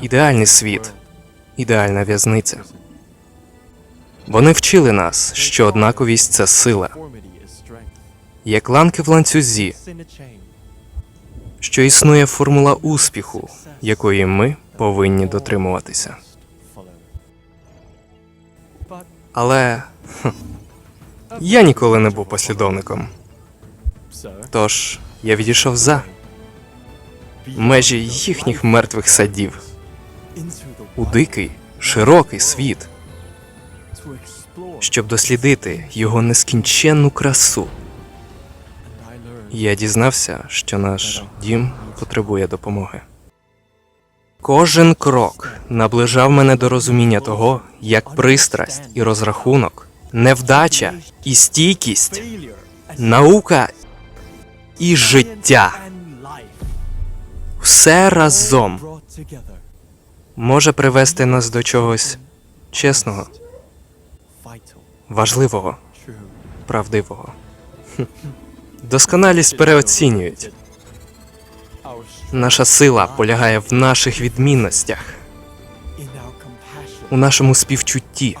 ідеальний світ, ідеальна в'язниця. Вони вчили нас, що однаковість це сила, як ланки в ланцюзі, що існує формула успіху, якої ми повинні дотримуватися. Але хм, я ніколи не був послідовником. Тож я відійшов за межі їхніх мертвих садів у дикий, широкий світ, щоб дослідити його нескінченну красу. Я дізнався, що наш дім потребує допомоги. Кожен крок наближав мене до розуміння того, як пристрасть і розрахунок, невдача і стійкість, наука і життя все разом може привести нас до чогось чесного, важливого, правдивого. Досконалість переоцінюють. Наша сила полягає в наших відмінностях, у нашому співчутті,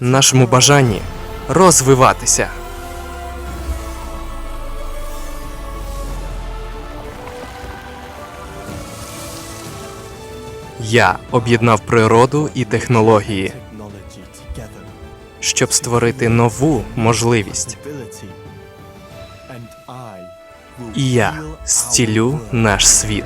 нашому бажанні розвиватися. Я об'єднав природу і технології, щоб створити нову можливість. І я зцілю наш світ.